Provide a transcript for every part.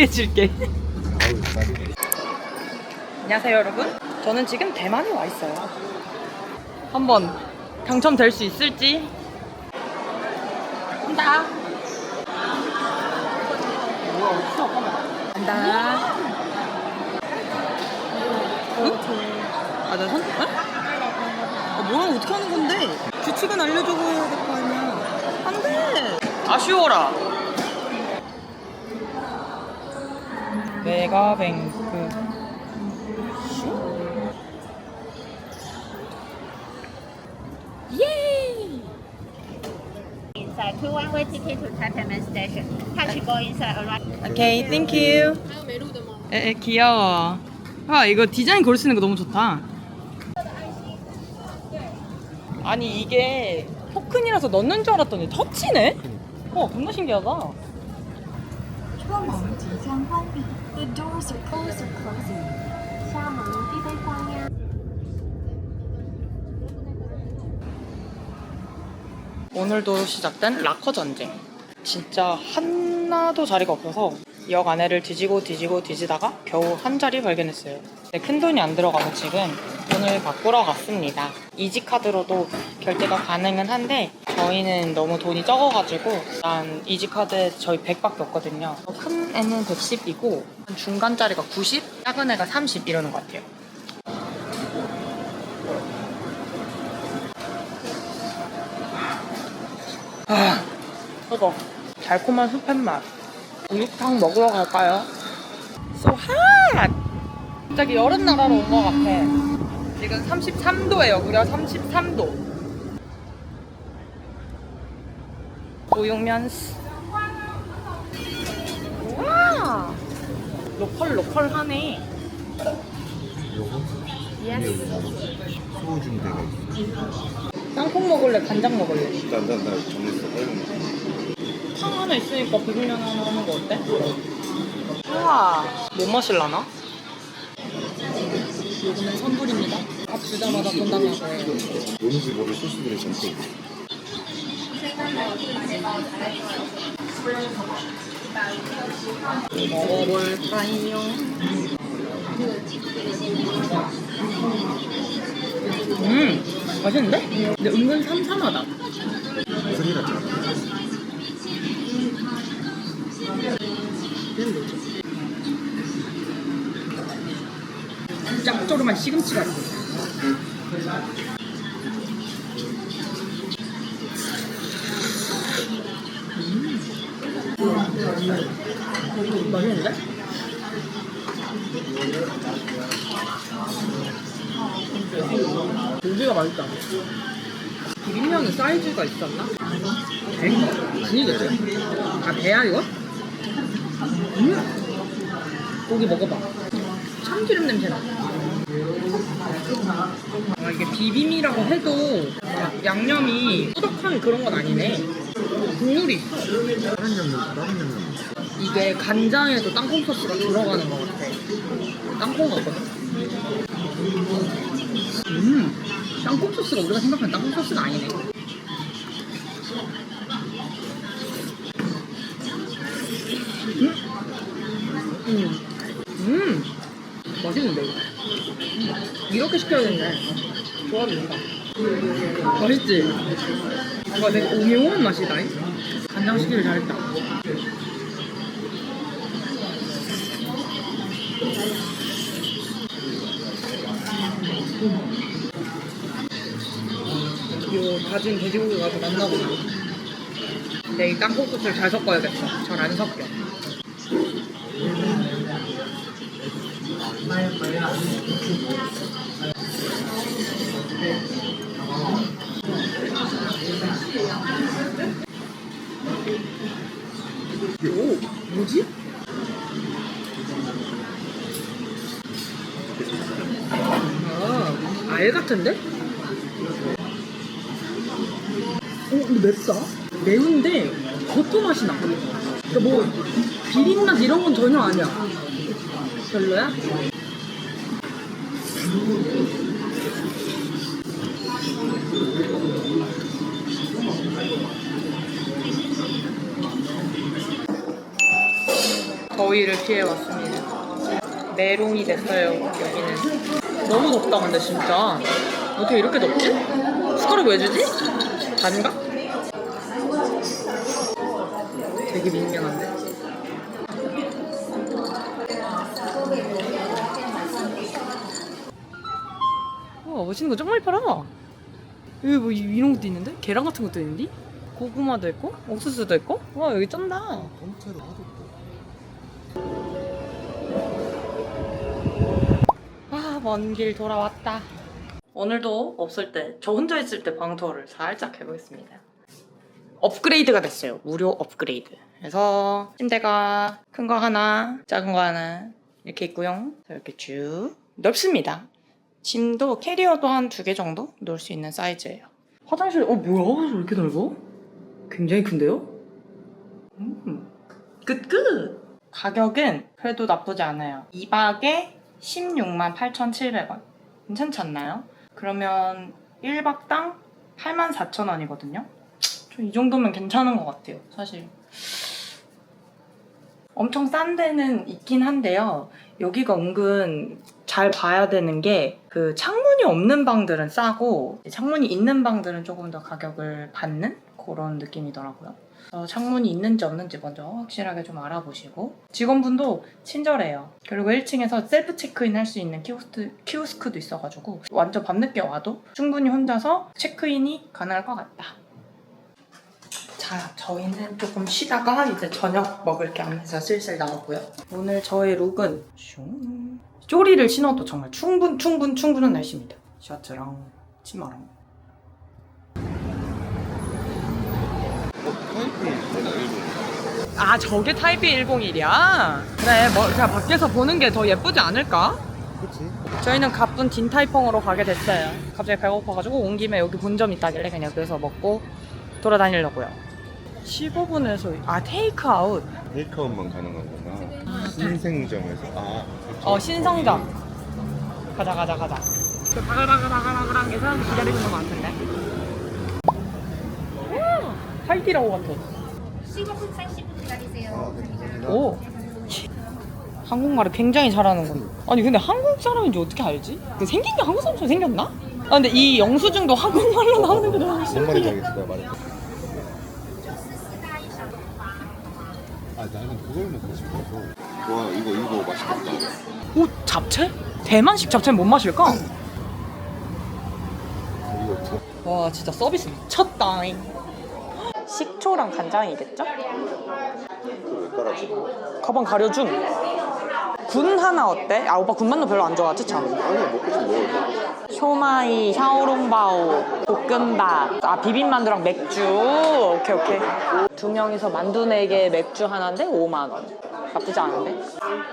깔끔하게 해줄게. 아우 싸리네. 안녕하세요 여러분. 저는 지금 대만에 와 있어요. 한번 당첨될 수 있을지. 간다. 간다. 응? 아, 나 선, 어? 아, 뭐야, 어떻게 하는 건데? 규칙은 알려주고 해야 될 거 아니야. 안 돼! 아쉬워라. 메가뱅크. 예! inside. Two one-way ticket to Taipei Station. Touch go inside arrive. 오케이, 땡큐. 에, 에, 귀여워. 와, 이거 디자인 고를 수 있는 거 너무 좋다. 아니, 이게 포큰이라서 넣는 줄 알았더니 터치네? 어, 겁나 신기하다. 车门即将关闭 ，The doors are closed or closing。厦门必备花样。 오늘도 시작된 락커 전쟁. 진짜 하나도 자리가 없어서 역 안에를 뒤지고 뒤지고 뒤지다가 겨우 한 자리 발견했어요. 근데 큰 돈이 안 들어가서 지금 돈을 바꾸러 갔습니다. 이지카드로도 결제가 가능은 한데 저희는 너무 돈이 적어가지고 일단 이지카드에 저희 100밖에 없거든요. 큰 애는 110이고 중간짜리가 90, 작은 애가 30 이러는 것 같아요. 아, 이거 달콤한 숲한 맛. 우육탕 먹으러 갈까요? So hot! 갑자기 여름 나라로 온 것 같아. 지금 33도예요. 무려 33도. 우육면스. 와! 로컬 로컬하네. 요거? 예스. 소주 대가 있어. 땅콩 먹을래? 간장 먹을래? 일단 나, 나 정했어. 탕 하나 있으니까 비빔면 하나 하는 거 어때? 우와 뭐 마실라나? 요금은 선불입니다 밥 주자마자 돈 달라고. 뭔지 모를 소스들이 있어. 먹어볼까요? 음 맛있는데? 근데 은근 삼삼하다 스리 같잖아. 짭조름한 시금치가 있어 음. 맛있는데? 고기가 맛있다. 비빔면은 사이즈가 있었나? 배인가? 아니겠지? 아, 배야, 이거? 음! 고기 먹어봐. 참기름 냄새 나. 비빔이라고 해도 막 양념이 꾸덕한 그런 건 아니네. 국물이. 다른 양념, 다른 양념. 이게 간장에도 땅콩 소스가 들어가는 것 같아. 땅콩 같거든? 음, 땅콩 소스가 우리가 생각하는 땅콩 소스가 아니네. 음, 음, 음, 맛있는데 이거. 음, 이렇게 시켜야겠네. 좋아진다. 맛있지? 뭔가 되게 오묘한 맛이다. 간장 시키길 잘했다. 요 다진 돼지고기가 더 맛나구나. 근데 이 땅콩 소스를 잘 섞어야겠어. 잘 안 섞여. 오, 뭐지? 아, 알 같은데? 어, 근데 맵다? 매운데 버터 맛이 나. 그러니까 뭐 비린맛 이런 건 전혀 아니야. 별로야? 더위를 피해 왔습니다. 메롱이 됐어요 여기는. 너무 덥다 근데 진짜. 어떻게 이렇게 덥지? 숟가락 왜 주지? 단가? 되게 민망한데. 멋있는 거 정말 팔아. 여기 뭐 이- 이런 것도 있는데? 계란 같은 것도 있는데? 고구마도 있고 옥수수도 있고? 와 여기 쩐다. 하도 아먼 길 돌아왔다. 오늘도 없을 때 저 혼자 있을 때 방투어를 살짝 해보겠습니다. 업그레이드가 됐어요. 무료 업그레이드. 그래서 침대가 큰 거 하나 작은 거 하나 이렇게 있고요. 이렇게 쭉 넓습니다 짐도 캐리어도 한 두 개 정도 놓을 수 있는 사이즈예요 화장실 어 뭐야 왜 이렇게 넓어? 굉장히 큰데요? 음, 끝 끝! 가격은 그래도 나쁘지 않아요. 2박에 16만 8,700원. 괜찮지 않나요? 그러면 1박당 8만 4천 원이거든요. 저이 정도면 괜찮은 것 같아요, 사실. 엄청 싼 데는 있긴 한데요. 여기가 은근 잘 봐야 되는 게 그 창문이 없는 방들은 싸고 창문이 있는 방들은 조금 더 가격을 받는 그런 느낌이더라고요. 창문이 있는지 없는지 먼저 확실하게 좀 알아보시고 직원분도 친절해요. 그리고 1층에서 셀프 체크인 할 수 있는 키오스크, 키오스크도 있어가지고 완전 밤늦게 와도 충분히 혼자서 체크인이 가능할 것 같다. 자, 저희는 조금 쉬다가 이제 저녁 먹을 게 안에서 슬슬 나오고요. 오늘 저의 룩은 슝. 쪼리를 신어도 정말 충분, 충분, 충분한 날씨입니다. 셔츠랑 치마랑. 아, 저게 타이페이 101이야? 그래, 뭐, 그냥 밖에서 보는 게 더 예쁘지 않을까? 그치? 저희는 가쁜 딘타이펑으로 가게 됐어요. 갑자기 배고파가지고 온 김에 여기 본점 있다길래 그냥 여기서 먹고 돌아다니려고요. 15분에서, 아, 테이크아웃. 테이크아웃만 가능하구나. 신생점에서. 아. 어 신성점 가자 가자 가자 그 바글바글바글바글한 게 사람 기다리는 것 같은데 음, 할기라고 같아 15분 30분 기다리세요. 오 한국말을 굉장히 잘하는군 아니 근데 한국 사람인지 어떻게 알지? 그 생긴 게 한국 사람처럼 생겼나? 아 근데 이 영수증도 한국말로 나오는 게 너무 뭔 말인지 신기해 알겠어, 내가 말해. 아, 나는 그걸 먹고 싶어서. 와, 이거, 이거 맛있겠다. 오 잡채? 대만식 잡채는 뭔 맛일까? 이거 어떻게? 와 진짜 서비스 미쳤다잉 식초랑 간장이겠죠? 그왜 깔아지? 가방 가려줌. 군 하나 어때? 아 오빠 군만두 별로 안 좋아하지 참. 아니야, 먹고 좀 먹을까? 쇼마이, 샤오롱바오, 볶음밥, 아 비빔만두랑 맥주. 오케이 오케이. 두 명이서 만두 네 개, 맥주 하나인데 5만 원. 나쁘지 않은데?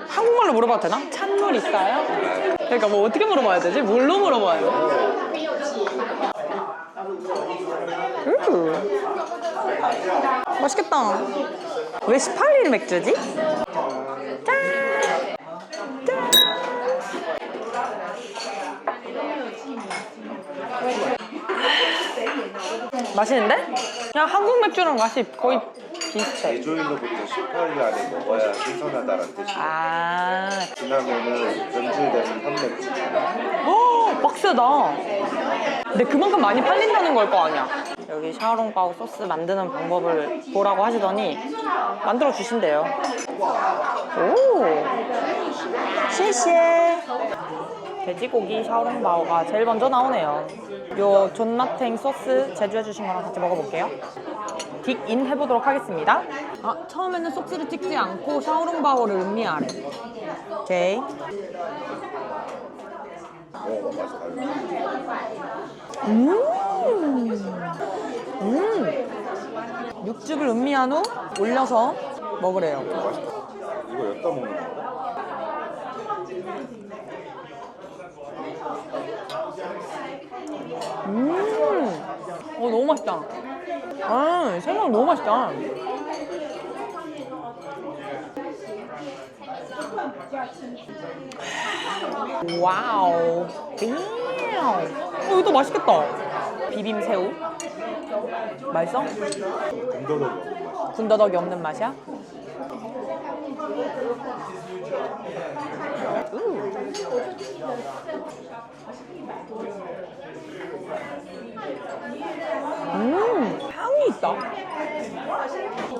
한국말로 물어봐도 되나? 찬물 있어요? 그러니까 뭐 어떻게 물어봐야 되지? 뭘로 물어봐야 돼? 음. 맛있겠다. 왜 18일 맥주지? 맛있는데? 그냥 한국 맥주랑 맛이 거의 비슷해. 제조일로부터 18일 안에 먹어야 신선하다는 뜻이야. 아, 지나면은 변질되는 판매지. 어, 빡세다. 근데 그만큼 많이 팔린다는 걸 거 아니야. 여기 샤오롱바오 소스 만드는 방법을 보라고 하시더니 만들어 주신대요. 오, 시시해. 돼지고기 샤오롱바오가 제일 먼저 나오네요. 요 존맛탱 소스 제조해 주신 거랑 같이 먹어볼게요. 딕인 해보도록 하겠습니다. 아, 처음에는 소스를 찍지 않고 샤오롱바오를 음미하래. 오케이. 음. 음. 육즙을 음미한 후 올려서 먹으래요. 이거 엿다 먹는 거야? 음. 어, 너무 맛있다. 아, 생각 너무 맛있다. 와우. 어, 이것도 맛있겠다. 비빔 새우. 맛있어? 군더더기 없는 맛이. 군더더기 없는 맛이야? 음, 향이 있다.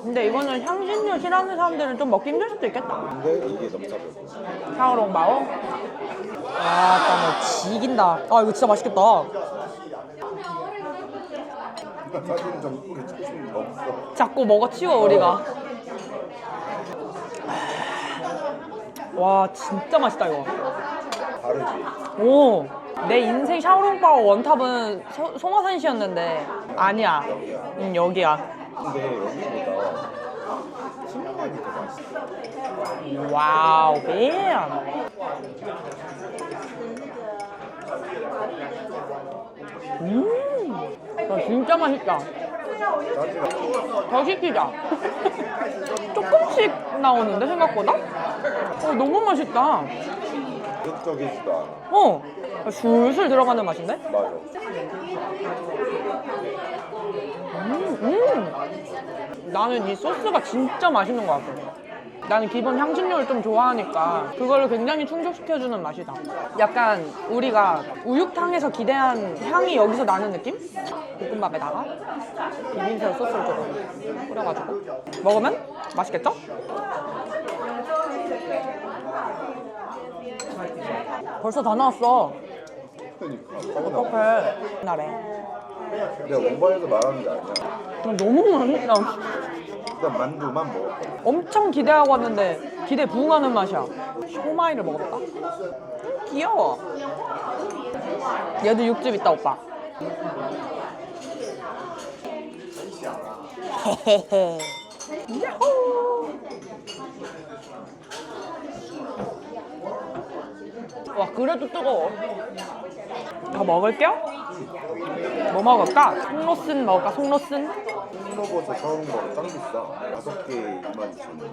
근데 이거는 향신료 싫어하는 사람들은 좀 먹기 힘들 수도 있겠다. 근데 이게 너무 짜져. 샤오롱바오. 아, 땀을 지긴다. 아, 이거 진짜 맛있겠다. 사실은 좀 이렇게 조금 없어. 자꾸 먹어 치워, 우리가. 와, 진짜 맛있다, 이거. 다르지. 오, 내 인생 샤오롱바오 원탑은 소, 송화산시였는데 아니야. 응, 여기야. 근데 여기보다 신라면이 더 맛있어. 와우, 뱀. 음, 야, 진짜 맛있다. 더 시키자. 조금씩 나오는데 생각보다? 어, 너무 맛있다. 자극적이지도 않아. 어, 술술 들어가는 맛인데? 맞아. 음, 음. 나는 이 소스가 진짜 맛있는 것 같아. 나는 기본 향신료를 좀 좋아하니까 그걸로 굉장히 충족시켜주는 맛이다. 약간 우리가 우육탕에서 기대한 향이 여기서 나는 느낌? 볶음밥에다가 비빔새우 소스를 조금 뿌려가지고 먹으면 맛있겠죠? 벌써 다 나왔어. 그러니까. 어떡해. 나래. 내가 원반에서 말하는 게 아니야. 너무 맛있다. 일단 만두만 먹어. 엄청 기대하고 왔는데 기대 부응하는 맛이야. 쇼마이를 먹어볼까? 음, 귀여워. 얘도 육즙 있다 오빠. 헤헤헤. 야호. 와 그래도 뜨거워. 더 먹을게요. 뭐 먹을까? 송로슨 먹을까? 송로슨? 콩로버섯 서울버섯 짱 비싸. 다섯 개에 2만 2천 원.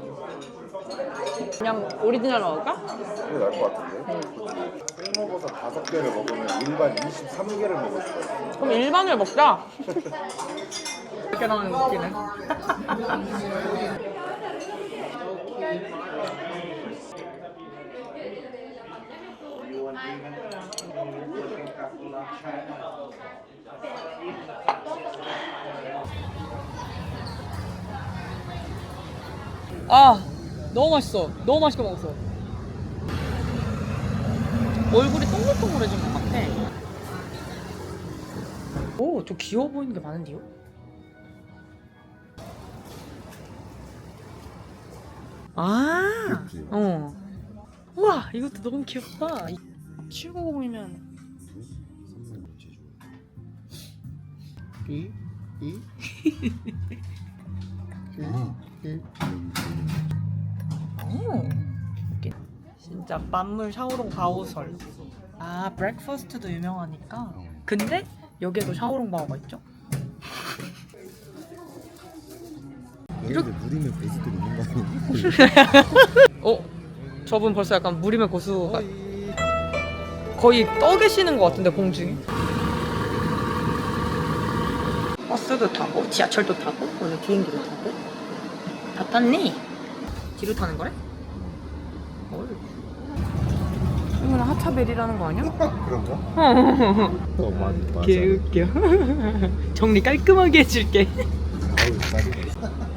그냥 오리지널 먹을까? 그게 나을 것 같은데? 콩로버섯 다섯 개를 먹으면 일반 23개를 먹을 수가 있어. 그럼 일반을 먹자. 이렇게 나오는 웃기네. 아, 너무 맛있어. 너무 맛있게 먹었어. 얼굴이 동글동글해진 것 같아. 오, 저 귀여워 보이는 게 많은데요? 아? 어. 우와, 이것도 너무 귀엽다. 790이면 이? 이? 진짜 만물 샤오롱 바오설. 아, 브렉퍼스트도 유명하니까. 근데 여기에도 샤오롱 바오가 있죠? 이렇게 무림의 고수들이 있는 거? 어? 저분 벌써 약간 무림의 고수가 거의 떠 계시는 것 같은데 공중에 버스도 타고 지하철도 타고 오늘 비행기도 타고 다 탔니? 뒤로 타는 거래? 헐 이거는 하차벨이라는 거 아니야? 그런가? 어, 맞, 맞아. 개웃겨 정리 깔끔하게 해줄게 아우, 짜증나.